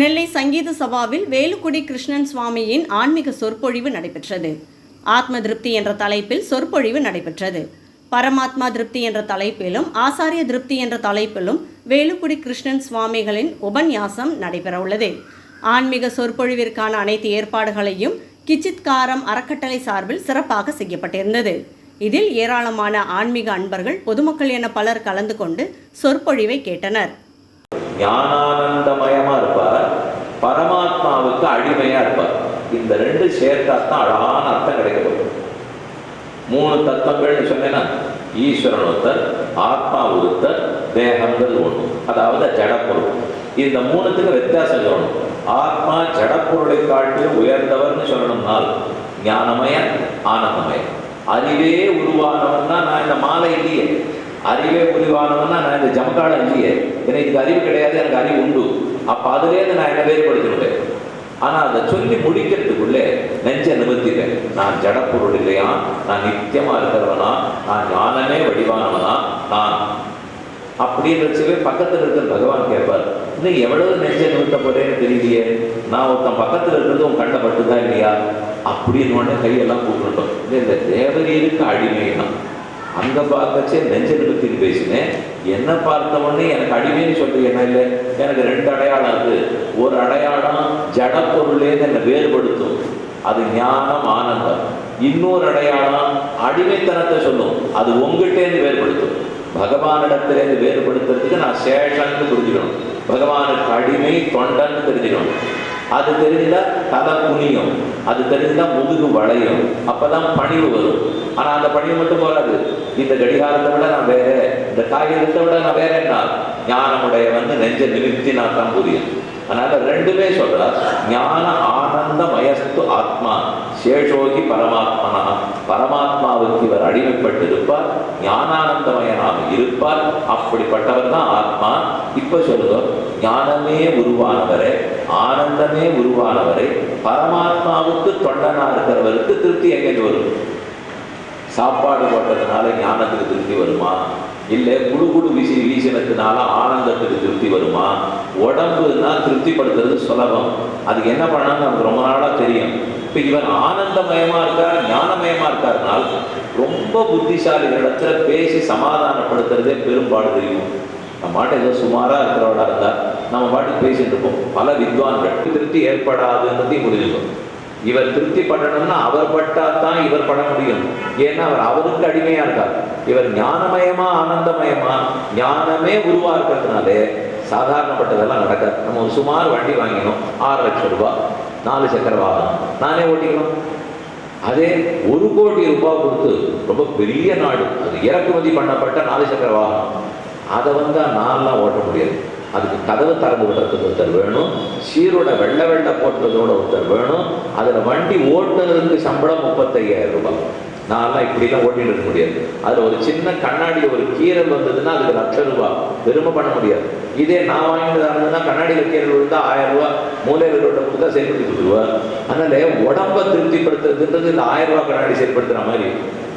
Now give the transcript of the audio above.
நெல்லை சங்கீத சபாவில் வேலுக்குடி கிருஷ்ணன் சுவாமியின் ஆன்மீக சொற்பொழிவு நடைபெற்றது. ஆத்ம திருப்தி என்ற தலைப்பில் சொற்பொழிவு நடைபெற்றது. பரமாத்மா திருப்தி என்ற தலைப்பிலும் ஆசாரிய திருப்தி என்ற தலைப்பிலும் வேலுக்குடி கிருஷ்ணன் சுவாமிகளின் உபன்யாசம் நடைபெறவுள்ளது ஆன்மீக சொற்பொழிவிற்கான அனைத்து ஏற்பாடுகளையும் கிச்சித்காரம் அறக்கட்டளை சார்பில் சிறப்பாக செய்யப்பட்டிருந்தது. இதில் ஏராளமான ஆன்மீக அன்பர்கள் பொதுமக்கள் என பலர் கலந்து கொண்டு சொற்பொழிவை கேட்டனர் இருப்பார் பரமாத்மாவுக்கு அடிமையா இருப்பார் இந்த ரெண்டு சேர்த்தா தான் அழகான அர்த்தம் கிடைக்கப்படும் மூணு தத்துவங்கள்னு சொன்னேன்னா ஈஸ்வரன் ஒருத்தர் ஆத்மா ஒருத்தர் தேகங்கள் ஒன்று. அதாவது ஜடப்பொருள். இந்த மூணுத்துக்கு வித்தியாசம் சொல்லணும். ஆத்மா ஜடப்பொருளை காட்டிலும் உயர்ந்தவர்னு சொல்லணும்னால் ஞானமய ஆனந்தமய. அறிவே உருவானவன்னா நான் இந்த மாலை இல்லையே. அறிவே உருவானவன்னா நான் இந்த ஜமக்காலம் இல்லையே. எனக்கு அறிவு கிடையாது எனக்கு அறிவு உண்டு. அப்ப அதுலேருந்து நான் என்ன வேறுபடுத்திவிட்டேன் ஆனா அதை சொல்லி முடிக்கிறதுக்குள்ளே நெஞ்ச நிமிர்த்திட்டேன். நான் ஜடப்பொருள் இல்லையா நான் நித்தியமாக இருக்கிறவனா? நான் ஞானமே வடிவானவனா? நான். அப்படின்னு வச்சுவே பக்கத்துல இருக்கிற பகவான் கேட்பார் இன்னும் எவ்வளவு நெஞ்சை நிறுத்த போறேன்னு தெரியலையே. நான் ஒருத்தன் பக்கத்துல இருக்கிறது உன் கண்ணை பட்டுதா இல்லையா? அப்படின்னு உடனே கையெல்லாம் கூப்பிட்டுட்டோம். இல்லை இந்த தேவரீருக்கு அடிமைனா அந்த பார்க்கச்சே நெஞ்சை பற்றி பேசினேன் என்ன பார்த்த உடனே எனக்கு அடிமைன்னு சொல்றீங்க என்ன இல்லை? எனக்கு ரெண்டு அடையாளம் இருக்கு. ஒரு அடையாளம் ஜடப்பொருளேன்னு என்னை வேறுபடுத்தும். அது ஞானம் ஆனந்தம். இன்னொரு அடையாளம் அடிமைத்தனத்தை சொல்லும். அது உங்ககிட்டேருந்து வேறுபடுத்தும். பகவானிடத்திலேருந்து வேறுபடுத்துறதுக்கு நான் சேஷன்னு புரிஞ்சுக்கணும். பகவானுக்கு அடிமை தொண்டன்னு தெரிஞ்சுக்கணும். அது தெரிஞ்சா தலை குனியும் அது தெரிஞ்சா முதுகு வளையும். அப்பதான் பணிவு வரும். ஆனா அந்த பணிவு மட்டும் போராது இந்த கடிகாரத்தை விட நான் வேற. இந்த காகிதத்தை விட நான் வேற என்ன ஞானமுடைய வந்து நெஞ்ச நிமித்தி நான் தான் புரியும் அதனால ரெண்டுமே சொல்ற ஞான ஆனந்த மயஸ்து ஆத்மா சேஷோகி பரமாத்மனா. பரமாத்மாவுக்கு இவர் அடிமைப்பட்டு இருப்பார் ஞானானந்தமயனாக இருப்பார். அப்படிப்பட்டவர் தான் ஆத்மா. இப்ப சொல்லுதோ ஞானமே உருவானவரே ஆனந்தமே உருவானவரை பரமாத்மாவுக்கு தொண்டனா இருக்கிறவருக்கு திருப்தி எங்கேருந்து வரும்? சாப்பாடு போட்டதுனால ஞானத்துக்கு திருப்தி வருமா? இல்லை குடு குடு வீசி வீசினதுனால ஆனந்தத்துக்கு திருப்தி வருமா? உடம்புனா திருப்திப்படுத்துறது சுலபம். அதுக்கு என்ன பண்ணான்னு நமக்கு ரொம்ப நாளாக தெரியும். இப்போ இவர் ஆனந்தமயமாக இருக்கார் ஞானமயமாக இருக்காருனால் ரொம்ப புத்திசாலிகளிடத்தில் பேசி சமாதானப்படுத்துறதே பெரும்பாடு தெரியும். நம்ம ஏதோ சுமாராக இருக்கிறவளா இருந்தால் நம்ம பாட்டுக்கு பேசிட்டு இருப்போம். பல வித்வான்கள் திருப்தி ஏற்படாதுன்றதையும் புரிஞ்சுக்கும் இவர் திருப்தி பண்ணணும்னா அவர் பட்டா தான் இவர் பண்ண முடியும். ஏன்னா அவர் அவருக்கு அடிமையா இருக்கார். இவர் ஞானமயமா ஆனந்தமயமா ஞானமே உருவா இருக்கிறதுனாலே சாதாரணப்பட்டதெல்லாம் நடக்காது. நம்ம ஒரு சுமார் வண்டி வாங்கினோம். ஆறு லட்சம் ரூபாய். நாலு சக்கர வாகனம். நானே ஓட்டிக்கணும் அதே ஒரு கோடி ரூபாய் கொடுத்து ரொம்ப பெரிய நாடு. அது இறக்குமதி பண்ணப்பட்ட நாலு சக்கர வாகனம். அதை வந்தால் நான்லாம் ஓட்ட முடியாது. அதுக்கு கதவு திறந்து விடுறதுக்கு ஒருத்தர் வேணும். சீரோட வெள்ளை வெள்ளை போட்டுறதோட ஒருத்தர் வேணும். அதில் வண்டி ஓட்டுறதுக்கு சம்பளம் முப்பத்தையாயிரம் ரூபாய். நான்லாம் இப்படிலாம் ஓட்டிட்டு இருக்க முடியாது. அதில் ஒரு சின்ன கண்ணாடி ஒரு கீரல் வந்ததுன்னா அதுக்கு லட்சம் ரூபாய் பெருமை பண்ண முடியாது. இதே நான் வாங்கிட்டு இருந்ததுன்னா கண்ணாடியில் கீரல் விழுந்தால் ஆயிரம் ரூபாய். மூலையில் ரோட்டை கொடுத்தா செயல்படுத்தி கொடுத்துருவேன் அதனால உடம்பை திருப்திப்படுத்துறதுன்றது இந்த ஆயிரம் ரூபாய் கண்ணாடி செயல்படுத்துற மாதிரி.